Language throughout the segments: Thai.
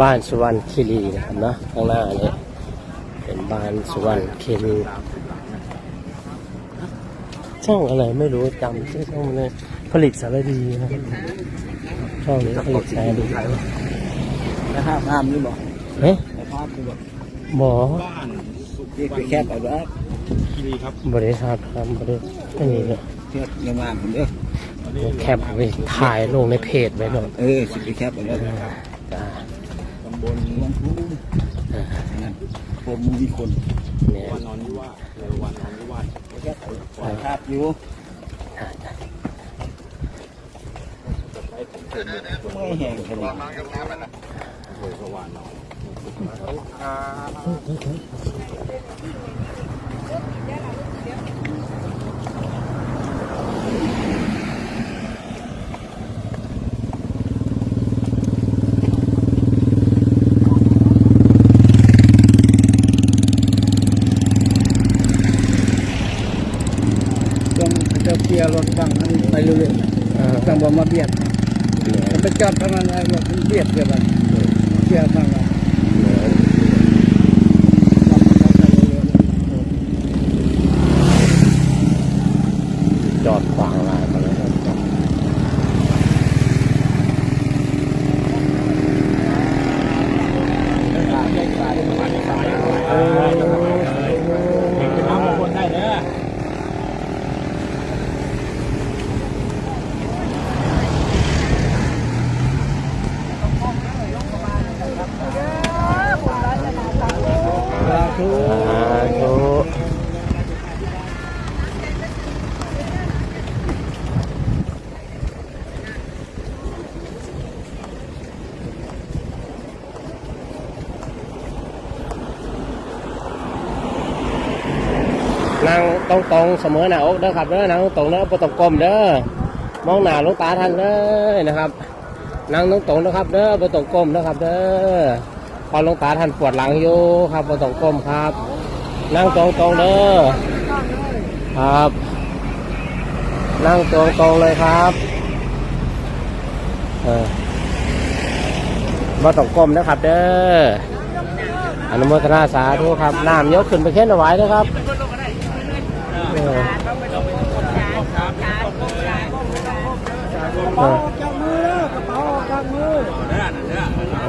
บ้านสุวรรณคีรีนะครับเนาะข้างหน้านี่เป็นบ้านสุวรรณคีรีช่องอะไรไม่รู้จำชื่อช่องมันเลยผลิตสารดีนะครับช่องนี้ผลิตสารดีนะฮะห้ามนี่บอกเฮ้ยภาพนี่บอกหมอที่ไปแคบเอาแล้วบริษัททำบริษัทไม่มีเลยเทียบงามๆผมเด้อแคปไปถ่ายลงในเพจไว้หน่อยเออสิไปแคบเอาแล้ว จ้าตำบลลำพูนนั่นผมมีคนเนี่วันนอนนิวาสเออวันนอนนิวาสแคบเอาภาพอยู่ไม่แห้งขนาดต้องจะเคลี ยร์รถบังนั้นไปเรื่อยเออๆต้องบอกมาเบียดไปจอดทางนั้นไอ้รถมันเบียดเกินไปเคลียร์ทางนั้นจอดขวางลานกันแล้วครับ เป็นน้ำมงคลได้เด้อ สาธุ สาธุ นั่งตรงตรงเสมอหน้าอกเด้อครับเด้อนั่งตรงเด้อบ่ต้องก้มเด้อมองหน้าลวงตาท่านเลยนะครับนั่งตรงตรงนะครับ เด้อบ่ต้องก้มนะครับ เด้อพอลวงตาท่านปวดหลังอยู่ครับบ่ต้องก้มครับ นั่งตรงตรงเด้อครับ นั่งตรงตรงเลยครับเออบ่ต้องก้มนะครับ เด้ออนุโมทนาสาธุครับน้ำยกขึ้นไปแค่นไหวนะครับเออ เออจากมือแล้วกระเป๋าจากมือ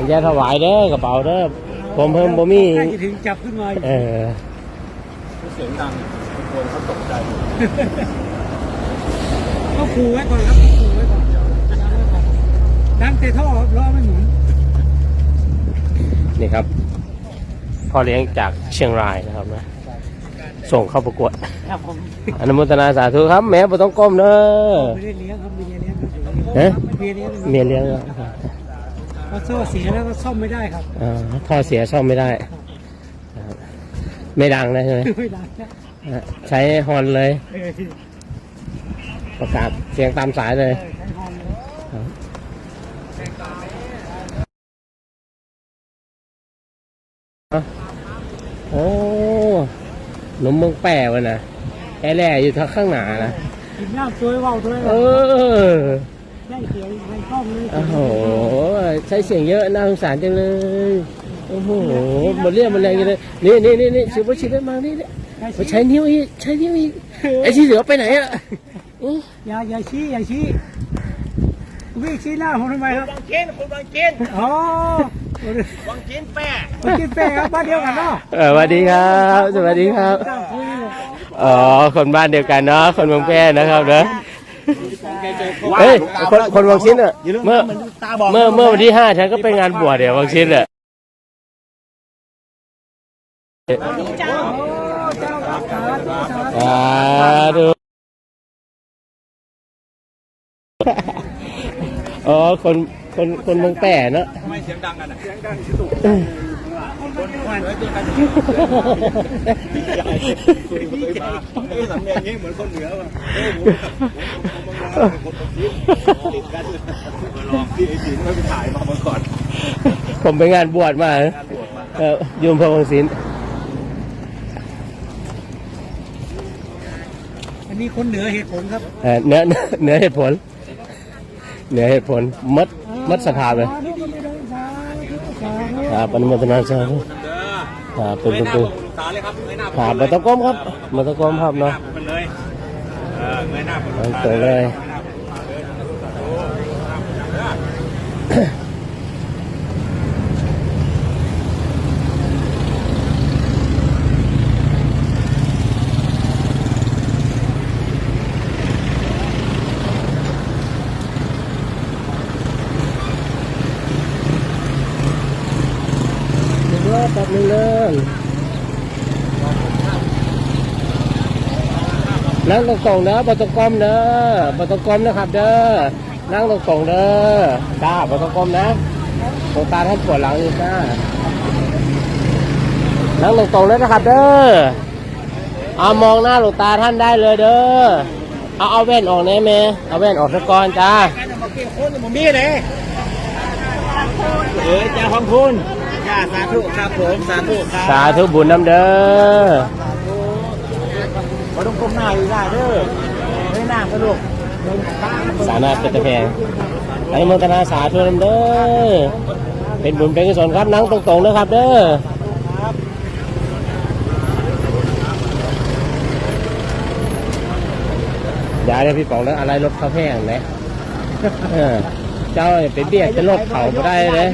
อย่าถวายเด้อกระเป๋าเด้อผมเพิ่มบ่มีใกล้จะถึงจับขึ้นมาเออเสียงดังคนเขาตกใจก็ขู่ไว้ก่อนครับขู่ไว้ก่อนดังแต่ท่อล้อไม่หมุนนี่ครับพ่อเลี้ยงจากเชียงรายนะครับนะส่งเข้าประกวดครับผมอนุโมทนาสาธุครับ แม่บ่ต้องก้มเด้อไม่ได้เลี้ยงครับมีเลี้ยง ครับเอ๊ะมีเลี้ยงเมียเลี้ยงเหรอพอโซ่เสียแล้วก็ซ่อมไม่ได้ครับอ่าท่อเสียซ่อมไม่ได้ครับไม่ดังนะใช่ไหมไม่ได้นะอะใช้ฮอนเลย เออประกาศเสียงตามสายเลย ใช้ฮอนเลยโอ้หนมเมืองแปะวะนะแอ่แร่อยู่ทางข้างหน้านะ กินน้ำช่วยว่าวด้วยเออ ได้เสียงในกล้อโอ้โห ใช้เสียงเยอะน่าสงสารจังเลย โอ้โหหมดเรี่ยวหมดแรงจังเลย นี่นี่นี่นี่ชิบชิบะมานี่เนี่ยมาใช้นิ้วอีกใช้นิ้วอีกไอ้ที่เหลือไปไหนอะอื้ออย่าอย่าชี้อย่าชี้วิ่งชี้หน้าผมทำไมครับบางเคนคนบางเคนอ๋อบางเคนแปะมากินแป้งครับบ้านเดียวกันเนาะสวัสดีครับสวัสดีครับอ๋อคนบ้านเดียวกันเนาะคนเมืองแพร่นะครับเนอะ เฮ้ยคนคนวังชิ้นอะเมื่อตาบอกเมื่อเมื่อวันที่ห้าฉันก็ไปงานบวชเดี๋ยววังชิ้นอะอ่าดูอ๋อคนคนคนเมืองแปะเนอะทำไมเสียงดังกันอะเสียงดังที่สุดคนไม่เจอกันดีใจดีใจเอ้ยสำเนียงนี้เหมือนคนเหนือว่ะ เอ้ยผมผมผมคนติดกันลองที่ไอ้สินไม่ไปถ่ายมาเมื่อก่อนผมไปงานบวชมานะเออโยมพระวังศิลป์อันนี้คนเหนือเหตุผลครับเออเนื้อเนื้อเหตุผลเนื้อเหตุผลมัดมัดสภาพเลยสาธุก็ไม่ได้สาธุสาครับอนุโมทนาสาธุเด้อครับเป็นเงยเป็นหน้าเป็นผมลูกตาเลยครับเงยหน้าครับบัตรกลมครับบัตรกลมครับเนาะมั นเลยเออเงยหน้าผมตรงเลยหนึ่งรอบแป๊บนึงเด้อ นั่งตรงๆเด้อบตรงกลมเด้อบตรงกลมนะครับ เด้อนั่งตรงๆเด้อจ้าบตรงกลมนะตรงตาท่านปวดหลังนี่จ้านั่งตรงๆเลยนะครับ เด้อเอามองหน้าหลวงตาท่านได้เลยเด้อเอาเอาแว่นออกแน่เมเอาแว่นออกซะก่อนจ้าผมมีเลยเออจ้าของคุณจ้าสาธุครับผมสาธุครับสาธุบุญน้ำเด้อ ขอต้องก้มหน้าอยู่ได้เด้อเงยหน้าก็ลูกสานาเป็นตะแพงไอ้มรนาสาธุนำเด้อ เป็นบุญเป็นกุศลครับนั่งตรงๆนะครับเด้ออย่าเลยพี่ป๋องแล้วอะไรรถเขาแพงเลยเจ้าเป็นเบี้ยจะลดเขาก็ได้เลย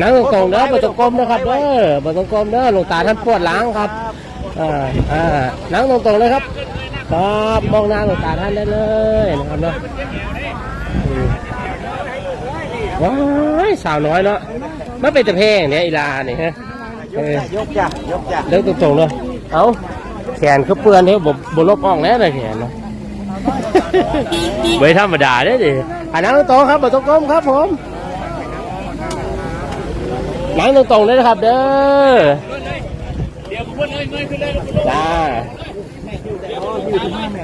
นั่งตรงๆเด้อบนตรงกลมนะครับเด้อบนตรงกลมเด้อหลวงตาท่านปวดหลังครับ อ่าอ่านั่งตรงๆเลยครับครับมองหน้าหลวงตาท่านได้เลยนะครับเนาะอืมว้ายสาวน้อยเนาะมันเป็นตะเพงเนี่ยอีลาเนี่ยฮะเออยกจ้ะยกจ้ะเดินตรงๆเลยเอาแขนเขาเปื้อนเท่าบบบบลบอ่องแล้วเลยแขนเนาะไม่ธรรมดาเด้อดิอันนั้นตรงๆครับบนตรงกลมครับผมนั่งตรงๆเลยนะครับ เด้อ จ้าอยู่ที่ห้าแม่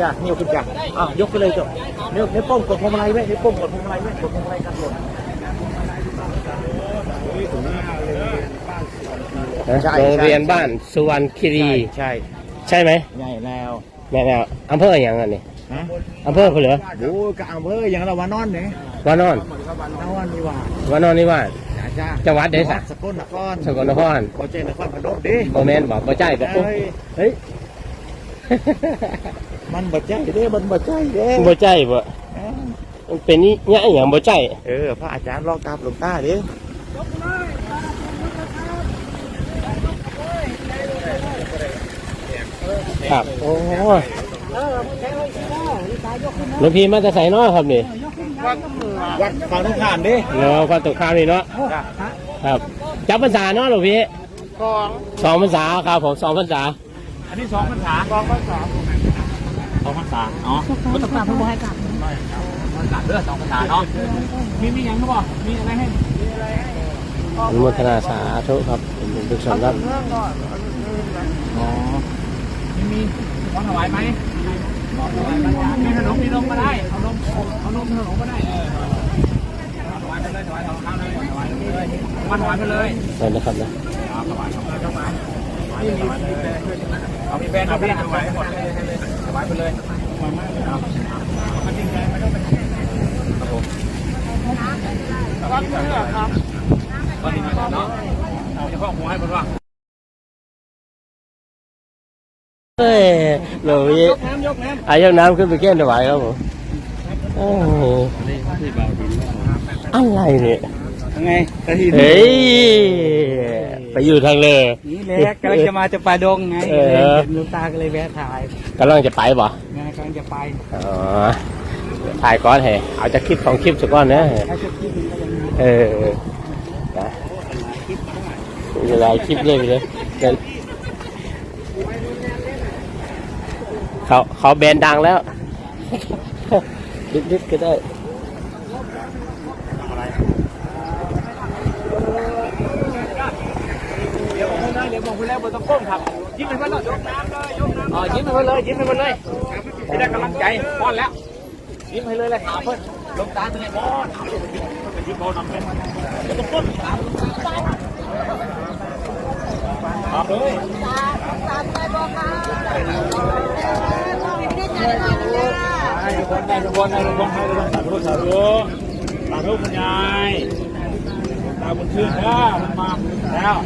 จ้ะนิ้วขึ้นจ้าอะยกไปเลยจ้ะนิ้วนิ้วโป้งกดพวงมาลัยไว้นิ้วโป้งกดพวงมาลัยไว้กดพวงมาลัยกันหล่นโรงเรียนบ้านสุวรรณคีรี ใช่ ใช่ไหมใหญ่แล้วแม่แม่อำเภออย่างนั้นนี่ ฮะอำเภอเขาเหลือโอ้กะอำเภออย่างเราวานอนเนี่ยวานอนนอนนี่ว่าวานอนนี่ว่าจ้าจ้าจังหวัดเดชะสกลนครสกลนครโปรเจกต์นครพนมดิโมเมนบอกบ่ใจบอกโอ้เอ้ยเฮ้ยมันบ่ใจเด้มันบ่ใจเด้บ่ใจบ่มันเป็นนี่เนี่ยอหย่างบ่ใจเออพระอาจารย์ลองตามหลวงตาดิครับโอ้ หลวงพี่มาจะใส่น้อครับนี่วัดฝั่งตรงข้ามดิเนาะความตกข้ามนี่เนาะจ้ะครับจับพรรษาเนาะหลวงพี่กองสองพรรษาครับผมสองพรรษาอันนี้สองพรรษากองพรรษาสองพรรษาอ๋อมันต้องการเพิ่มให้กลับพรรษาเด้อสองพรรษาเนาะมีมีอย่างเขาบอกมีอะไรให้อนุโมทนาสาธุครับเป็นบุญกุศลครับอ๋อมีมีขอถวายไหมขอถวายไหม มีขนมมีนมก็ได้เอานมเอานมขนมก็ได้เออถวายไปเลยถวายของข้าวเลยถวายไปเลยมาถวายไปเลยนั่นะครับนะเอามีแบรนด์เอาพี่ถวายหมดเลยถวายไปเลยเอามันจริงใจไม่ต้องเป็นครับผมก็นี่ครับก็นี่มาเนาะเอาเฉพาะหัวให้ผมว่าเฮ้ย หลวงพี่น้ำยกน้อายกน้ำขึ้นไปเก้นถวายครับผมโอ้โหอะไรเนี่ยำไงกะทิเฮ้ยไปอยู่ทางเลยนี่แหละกำลังจะมาจะปลาดงไงเออเห็นหลวงตาก็เลยแวะถ่ายกำลังจะไปบ่ไงกำลังจะไปอ๋อถ่ายก้อนเหรอเอาจากคลิปของคลิปสักก้อนนะถ้าจะคิดถึงก็จะมีเออนะมีหลายคลิปเลยไปเลย เดี๋ยวเขาเขาแบรนด์ดังแล้วนิดๆก็ได้เดี๋ยวผมเลยเดี๋ยวผมคุณแล้วบนต้องก้มครับยิ้มให้มันเลยยกน้ำเลยยกน้ำอ๋อยิ้มให้มันเลยยิ้มให้มันเลยจะได้กำลังใจป้อนแล้ว ยิ้มให้เลยเลยขาเพิ่นลงตาตัวนี้ป้อนยิ้มโบนำเป็นจะต้องก้มขาครับเลยให้ ทุกคนทุกคนให้ทุกคนให้ทุกคนสาธุสาธุสาธุคุณยายตตาบนชื่นนะมาแล้ว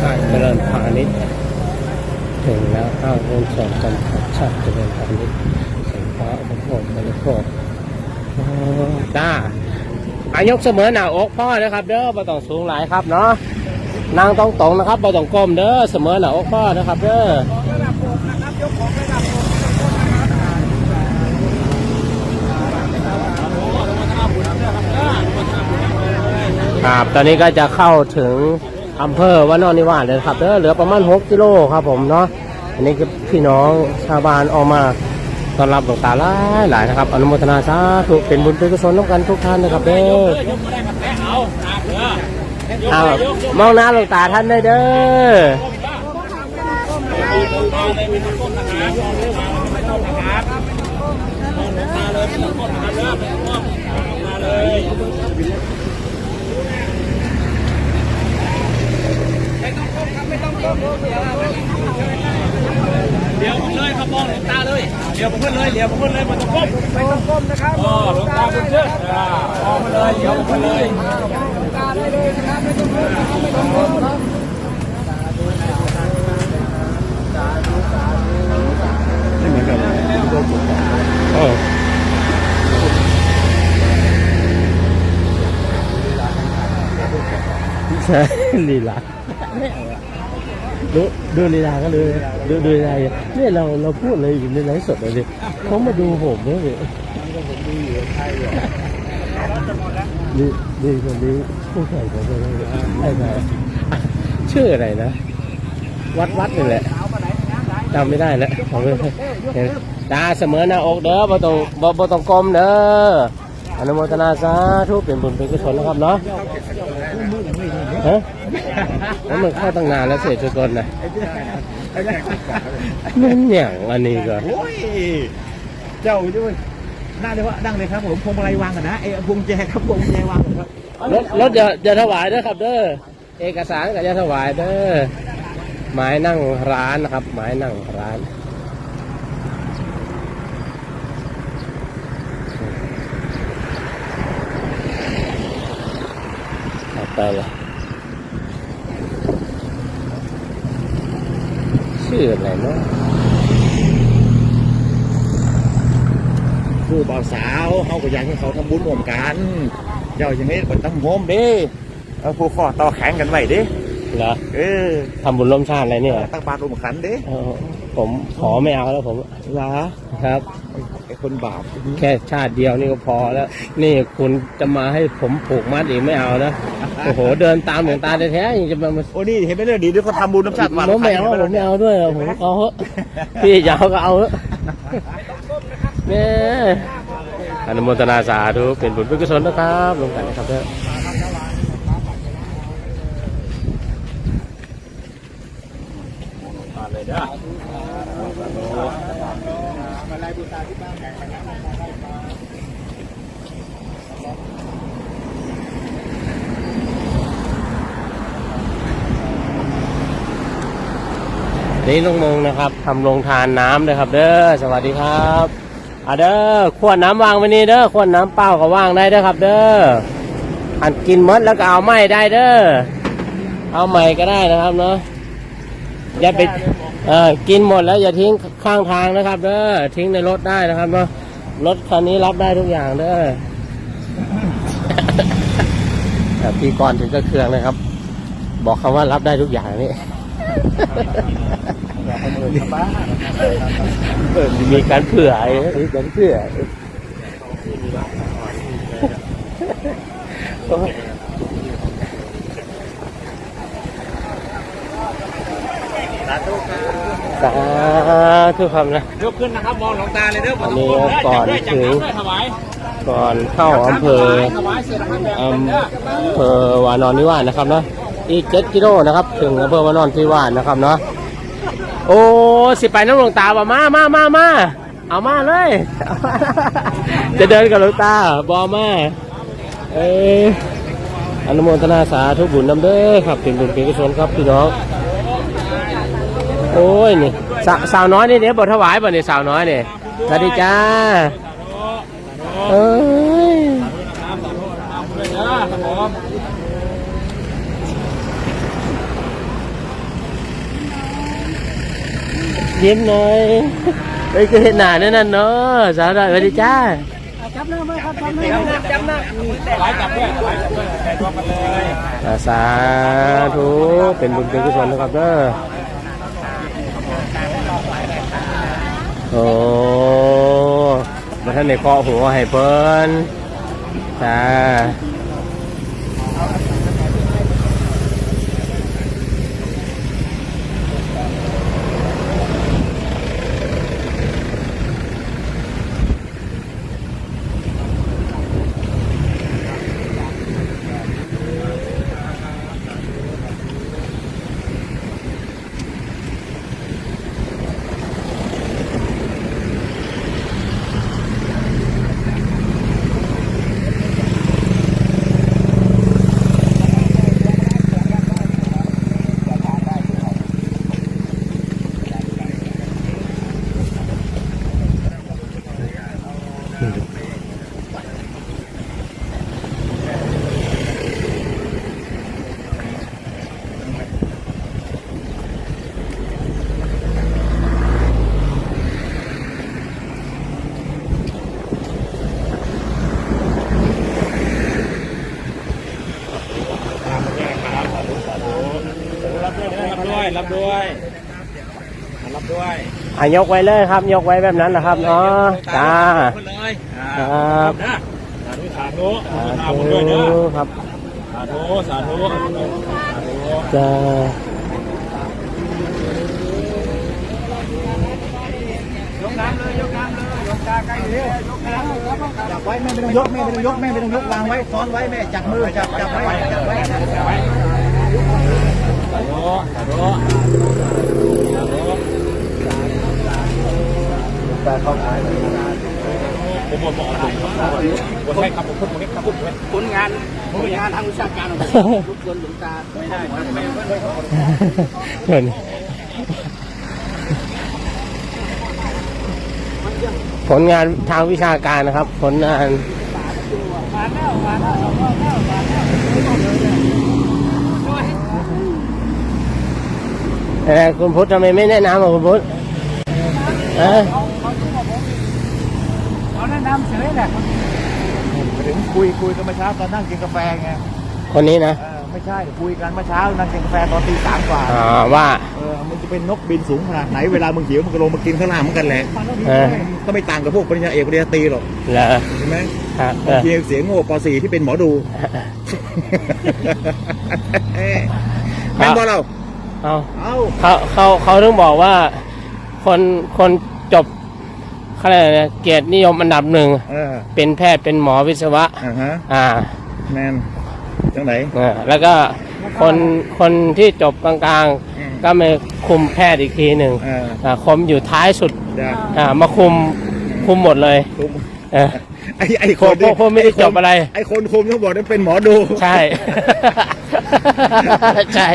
สายเจริญพาณิชย์ถึงแล้วห้างหุ้นส่วนจำกัดชาติเจริญพาณิชย์สินค้าอุปโภคบริโภคโอ้จ้า อายกเสมอหน้าอกพ่อนะครับ เด้อบ่ต้องสูงหลายครับเนาะนางต้องตรงนะครับบ่ต้องก้มเด้อเสมอหน้าอกพ่อนะครับ เด้อครับตอนนี้ก็จะเข้าถึงอำเภอวานอนนิวาสเลยครับเด้อเหลือประมาณ 6 กิโลครับผมเนาะอันนี้คือพี่น้องชาวบ้านออกมา ต้อนรับหลวงตาหลายหลายนะครับ อนุโมทนาสาธุเป็นบุญเป็นกุศลร่วมกันทุกท่านนะครับเด้อเอามองหน้าหลวงตาท่านได้เด้อเดี๋ย วผมเลยครับมองหลวงตาเลยเดี๋ยวผมเพื่อนเลยเดี๋ยวผมเพื่อนเลยมันจะก้มไม่ต้องก้มนะครับอ๋อหลวงตาบุญเชื่ออ่ามองมาเลยเดี๋ยวผมเพื่อนเลยเออใช่ลีลา ดูดูลีลาก็เลยดูดูลีลาเนี่ยเราเราพูดเลยอยู่ในไลฟ์สดเลยดิเขามาดูผมด้วยดินี่นี่คนนี้ผู้ใหญ่ของเราเลยไอ้ไหนชื่ออะไรนะ วัดวัดนี่แหละจำไม่ได้แล้วขอเลยตาเสมอหน้าอกเด้อบ่ต้องบ่บ่ต้องกลมเด้อ อนุโมทนาสาธุเป็นบุญเป็นกุศลนะครับเนาะฮะแล้วมันเข้าตั้งนานแล้วเสียจุกนนะมันอย่างอันนี้ก็โอ้ยเจ้าด้วยน่าเลยว่าดังเลยครับผมพวงมาลัยวางกันนะไอ้พวงแจครับพวงแจวางกันครับรถรถอย่าอย่าถวายเด้อครับ เด้อเอกสารก็อย่าถวายเด้อหมายนั่งร้านนะครับ หมายนั่งร้าน เอาไปเลยชื่ออะไรเนาะคือบ่าวสาวเขาก็อยากให้เขาทำบุญร่วมกันเจ้าอย่างนี้ก็ต้องโฮมเด้เอาผู้ข้อต่อแข่งกันไว้เด้เหรอเออทำบุญร่วมชาติอะไรเนี่ยตั้งบาตรร่วมขันเด้เออผมขอไม่เอาแล้วผมเหรอครับ ไอ้คนบาปแค่ชาติเดียวนี่ก็พอแล้ว นี่คุณจะมาให้ผมผูกมัดอีกไม่เอานะโอ้โหเดินตามหลวงตาแท้ๆยังจะมาโอ้นี่เห็นไหมเนี่ยดีด้วยเขาทำบุญน้ำชาติมาผมไม่เอาผมไม่เอาด้วยผมเอาเถอะพี่จะเอาก็เอาเถอะแม่อนุโมทนาสาธุเป็นบุญเป็นกุศลนะครับหลวงตาครับเด้อเลยเด้อนี่ นี่ลุงมงนะครับทำโรงทานน้ำเลยครับ เด้อสวัสดีครับอะเด้อขวดน้ำวางไว้นี่เด้อขวดน้ำเปล่าก็วางได้เด้อครับ เด้ออันกินหมดแล้วก็เอาไม่ได้เด้อเอาใหม่ก็ได้นะครับเนาะอย่าไปเออกินหมดแล้วอย่าทิ้งข้างทางนะครับ เด้อทิ้งในรถได้นะครับเนาะรถคันนี้รับได้ทุกอย่างเด้อพี่กรถึงก็เครื่องนะครับ บอกคำว่ารับได้ทุกอย่างนี่ มีการเผื่อไอ้มีการเผื่อโอ้ยสาธุครับสาธุครับนะยกขึ้นนะครับมองหลวงตาเลยเด้ออันนี้ก่อนถึงถวายก่อนเข้าอำเภอถวายเสร็จแล้วครับอำเภอวานอนนิวาสนะครับเนาะ อีกเจ็ดกิโลนะครับ ถึงอำเภอวานอนนิวาสนะครับเนาะโอ้สิไปน้ำหลวงตาบ่มามามามาเอามาเลย จะเดินกับหลวงตาบอมาเอออนุโมทนาสาธุบุญนำเด้อครับเป็นบุญเป็นกุศลครับพี่น้องโอ้ยนี่สาวน้อยนี่เนี่ยบทถวายบ่เนี่ยสาวน้อยเนี่ยสวัสดีจ้าเอ้ย ยิ้มหน่อยไปก็เห็นหน้าแนั่นน่ะเนาะสาวน้อยสวัสดีจ้าจับหน้าไหมครับจับหน้าจับหน้าถวายจับด้วยถวายจับด้วยส่ตัวกันเลยอ่าสาธุเป็นบุญเป็นกุศลนะครับเด้อโอ้มาท่านในเคาะหัวให้เพิ่นจ้า รับด้วยรับด้วยรับด้วยอะยกไว้เลยครับ ยกไว้แบบนั้นนะครับเนาะจ้าขึ้นเลยครับนะสาธุสาธุสาสาธุธุด้วยเด้อครับสาธุสาธุสาธุจ้ายกน้ำเลยยกน้ำเลยยกตาใกล้เร็วยกน้ำจับไว้แม่ไม่ต้องยกแม่ไม่ต้องยกแม่ไม่ต้องยกวางไว้ซ้อนไว้แม่จับมือจับจับไว้จับไว้ สาธุสาธุตาเขาขายผมบอกบอกผมใช่ครับผมพูดผมเล็กครับผมผลงานผลงานทางวิชาการของผมรบกวนหลวงตาไม่ได้ไม่ได้เชิญผลงานทางวิชาการนะครับ ผลงานเออคุณพุทธทำไมไม่แนะนำอะคุณพุทธเออเขาแนะนำเฉยแหละถึงคุยคุยกันเมื่อเช้าตอนนั่งกินกาแฟไงคนนี้นะเออไม่ใช่คุยกันเมื่อเช้านั่งกินกาแฟตอนตีสามกว่าอ่าว่าเออมันจะเป็นนกบินสูงขนาดไหนเวลามึงหิวมึงก็ลงมากินข้างล่างเหมือนกันแหละเออก็ไม่ต่างกับพวกปริญญาเอกปริญญาตรีหรอกเหรอใช่ไหมครับเอบางอทีเสียงโง่ป .4 ที่เป็นหมอดูแม่นบอเรา เอาเอ้าเขาเขาเขาต้องบอกว่า คนคนจบเขาเรียกอะไรนะเกียรตินิยมอันดับหนึ่ง เออเป็นแพทย์เป็นหมอวิศวะ อ่าฮะอ่าแมนจังไหนอ่าแล้วก็คนคนที่จบกลางอืมๆ ก็มาคุมแพทย์อีกทีหนึ่งเอออ่าคมอยู่ท้ายสุดจ้ะอ่ามาคุมคุมหมดเลยคุมเออ ไอ้ไอ้พวกพวกพวกไม่ได้จบอะไร ไอ้คนคุมต้องบอกว่าเป็นหมอดู ใช่ ใช่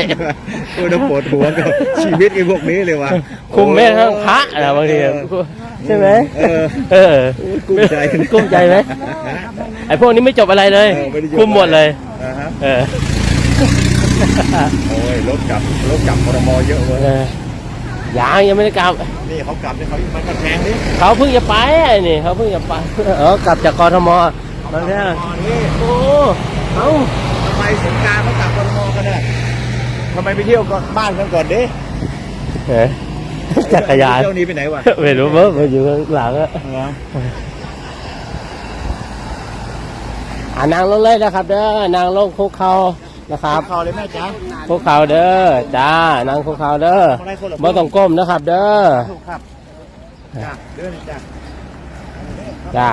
เออต้องปวดหัวกับชีวิตไอ้พวกนี้เลยว่ะคุมแม่ทั้งพระนะบางทีเออใช่ไหมเออเออโอ้ยกุ้มใจกุ้มใจไหมไอ้พวกนี้ไม่จบอะไรเลยเออไม่ได้จบคุมหมดเลยอ่าฮะเออโอ้ยรถกลับรถกลับพรมเยอะเว้ยเออยังยังไม่ได้กลับ นี่เขากลับเนี่ยเขามันกระแทงนี่เขาเพิ่งจะไปไอ้นี่เขาเพิ่งจะไปเออกลับจากกทมตอนนี้อ๋อนี่โอ้เอ้าทำไม สงกรารเขากลับพรมกันเนี่ยทำไมไปเที่ยวก่อนบ้านกันก่อนดิเออจักรยานเที่ยวนี้ไปไหนวะไม่รู้เมื่อมาอยู่ข้างหลังอะเหรออ่านางลงเลยนะครับ เด้อนางลงคุกเขานะครับคอเลยแม่จ๋าพวกเขาเด้อจ้านางพวกเขาเด้อบ่ต้องก้มนะครับ เด้อถูกครับจ้าเดินจ้าจ้า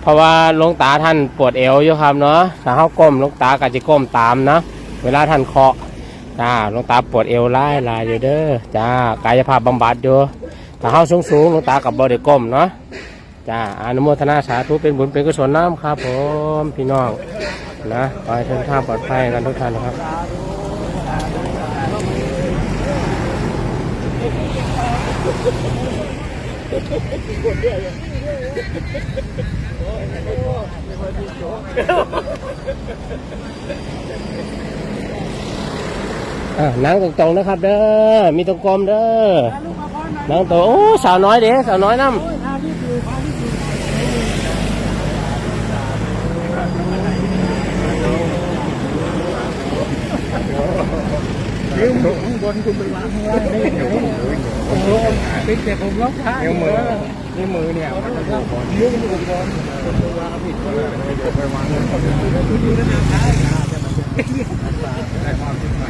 เพราะว่าลงตาท่านปวดเอวอยู่ครับเนาะถ้าเฮาก้มลงตาก็จะก้มตามนะเวลาท่านเคาะจ้าลงตาปวดเอวหลายลายอยู่เด้อจ้ากายภาพบำบัดอยู่ถ้าเฮาสูงสูงๆลงตากับบ่ได้ก้มเนาะจ้าอนุโมทนาสาธุเป็นบุญเป็นกุศลน้ำครับผมพี่น้องนะขอให้ท่านท่าปลอดภัยกันทุกท่านนะครับ อะนั่งตรงๆนะครับ เด้อ มีตรงกลมเด้อนั่งตรงโอ้สาวน้อยเด้สาวน้อยน้ำยืมข้างบนคุณไปวางข้างล่างได้ยังไงโอ้โหปิดแต่ผมล็อกขานิ้วมือ ที่มือเนี่ยมันจะบอลนิ้วมือบอลวาผิดเลยเดี๋ยวไปวางคุณอยู่ในน้ำท้ายได้ความคิดใหม่